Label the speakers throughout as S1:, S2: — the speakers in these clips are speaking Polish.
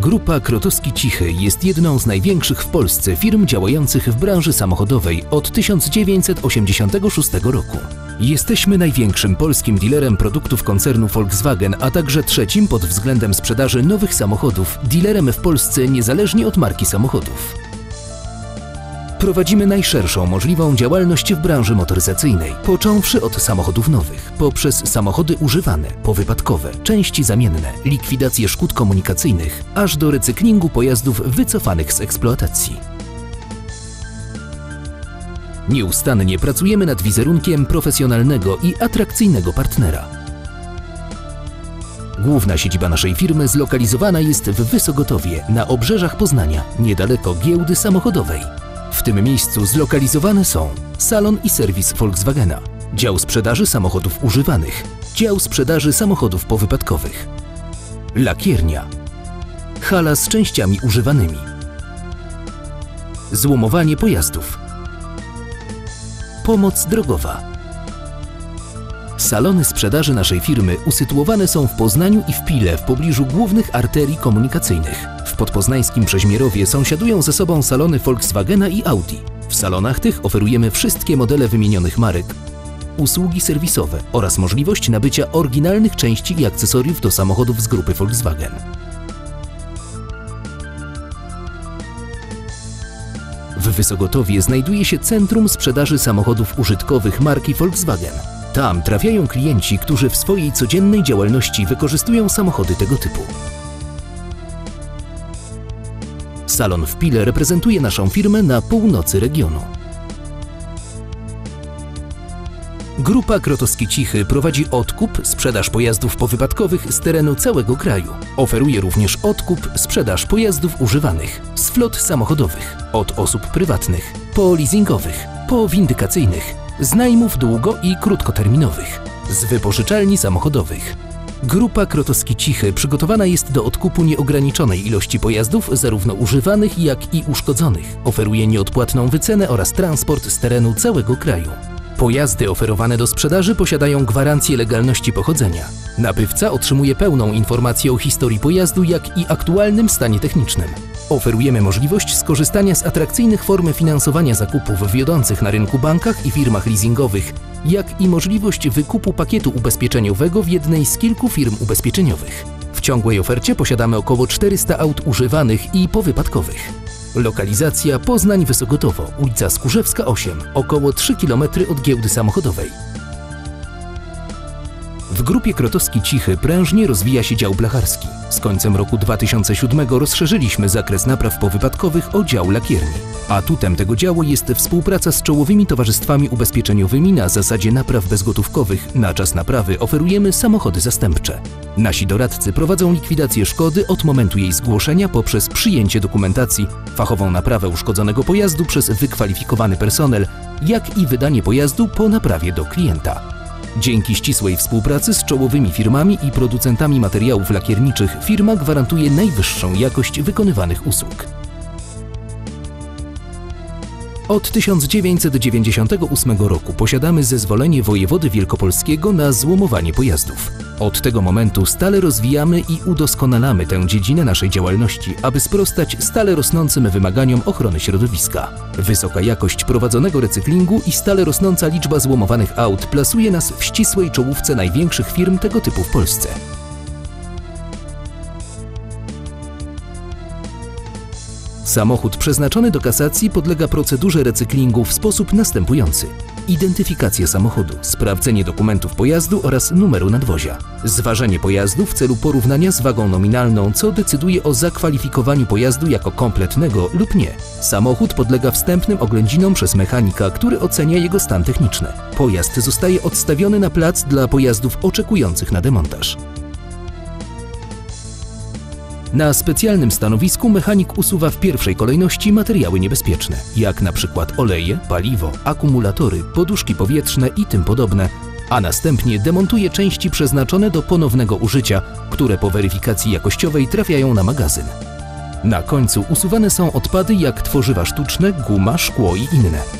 S1: Grupa Krotowski Cichy jest jedną z największych w Polsce firm działających w branży samochodowej od 1986 roku. Jesteśmy największym polskim dealerem produktów koncernu Volkswagen, a także trzecim pod względem sprzedaży nowych samochodów, dealerem w Polsce niezależnie od marki samochodów. Prowadzimy najszerszą możliwą działalność w branży motoryzacyjnej, począwszy od samochodów nowych, poprzez samochody używane, powypadkowe, części zamienne, likwidację szkód komunikacyjnych, aż do recyklingu pojazdów wycofanych z eksploatacji. Nieustannie pracujemy nad wizerunkiem profesjonalnego i atrakcyjnego partnera. Główna siedziba naszej firmy zlokalizowana jest w Wysogotowie, na obrzeżach Poznania, niedaleko giełdy samochodowej. W tym miejscu zlokalizowane są salon i serwis Volkswagena, dział sprzedaży samochodów używanych, dział sprzedaży samochodów powypadkowych, lakiernia, hala z częściami używanymi, złomowanie pojazdów, pomoc drogowa. Salony sprzedaży naszej firmy usytuowane są w Poznaniu i w Pile w pobliżu głównych arterii komunikacyjnych. W podpoznańskim Przeźmierowie sąsiadują ze sobą salony Volkswagena i Audi. W salonach tych oferujemy wszystkie modele wymienionych marek, usługi serwisowe oraz możliwość nabycia oryginalnych części i akcesoriów do samochodów z grupy Volkswagen. W Wysogotowie znajduje się Centrum Sprzedaży Samochodów Użytkowych marki Volkswagen. Tam trafiają klienci, którzy w swojej codziennej działalności wykorzystują samochody tego typu. Salon w Pile reprezentuje naszą firmę na północy regionu. Grupa Krotowski Cichy prowadzi odkup, sprzedaż pojazdów powypadkowych z terenu całego kraju. Oferuje również odkup, sprzedaż pojazdów używanych z flot samochodowych, od osób prywatnych, po leasingowych, po windykacyjnych, z najmów długo- i krótkoterminowych, z wypożyczalni samochodowych. Grupa Krotowski Cichy przygotowana jest do odkupu nieograniczonej ilości pojazdów, zarówno używanych, jak i uszkodzonych. Oferuje nieodpłatną wycenę oraz transport z terenu całego kraju. Pojazdy oferowane do sprzedaży posiadają gwarancję legalności pochodzenia. Nabywca otrzymuje pełną informację o historii pojazdu, jak i aktualnym stanie technicznym. Oferujemy możliwość skorzystania z atrakcyjnych form finansowania zakupów wiodących na rynku bankach i firmach leasingowych, jak i możliwość wykupu pakietu ubezpieczeniowego w jednej z kilku firm ubezpieczeniowych. W ciągłej ofercie posiadamy około 400 aut używanych i powypadkowych. Lokalizacja Poznań Wysogotowo, ulica Skurzewska 8, około 3 km od giełdy samochodowej. W grupie Krotowski Cichy prężnie rozwija się dział blacharski. Z końcem roku 2007 rozszerzyliśmy zakres napraw powypadkowych o dział lakierni. Atutem tego działu jest współpraca z czołowymi towarzystwami ubezpieczeniowymi na zasadzie napraw bezgotówkowych. Na czas naprawy oferujemy samochody zastępcze. Nasi doradcy prowadzą likwidację szkody od momentu jej zgłoszenia poprzez przyjęcie dokumentacji, fachową naprawę uszkodzonego pojazdu przez wykwalifikowany personel, jak i wydanie pojazdu po naprawie do klienta. Dzięki ścisłej współpracy z czołowymi firmami i producentami materiałów lakierniczych firma gwarantuje najwyższą jakość wykonywanych usług. Od 1998 roku posiadamy zezwolenie wojewody wielkopolskiego na złomowanie pojazdów. Od tego momentu stale rozwijamy i udoskonalamy tę dziedzinę naszej działalności, aby sprostać stale rosnącym wymaganiom ochrony środowiska. Wysoka jakość prowadzonego recyklingu i stale rosnąca liczba złomowanych aut plasuje nas w ścisłej czołówce największych firm tego typu w Polsce. Samochód przeznaczony do kasacji podlega procedurze recyklingu w sposób następujący. Identyfikacja samochodu, sprawdzenie dokumentów pojazdu oraz numeru nadwozia. Zważenie pojazdu w celu porównania z wagą nominalną, co decyduje o zakwalifikowaniu pojazdu jako kompletnego lub nie. Samochód podlega wstępnym oględzinom przez mechanika, który ocenia jego stan techniczny. Pojazd zostaje odstawiony na plac dla pojazdów oczekujących na demontaż. Na specjalnym stanowisku mechanik usuwa w pierwszej kolejności materiały niebezpieczne, jak na przykład oleje, paliwo, akumulatory, poduszki powietrzne i tym podobne, a następnie demontuje części przeznaczone do ponownego użycia, które po weryfikacji jakościowej trafiają na magazyn. Na końcu usuwane są odpady jak tworzywa sztuczne, guma, szkło i inne.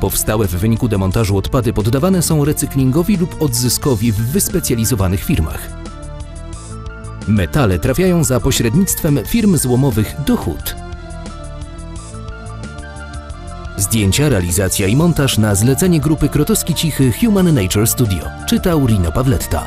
S1: Powstałe w wyniku demontażu odpady poddawane są recyklingowi lub odzyskowi w wyspecjalizowanych firmach. Metale trafiają za pośrednictwem firm złomowych do hut. Zdjęcia, realizacja i montaż na zlecenie grupy Krotowski Cichy Human Nature Studio. Czytał Rino Pawletta.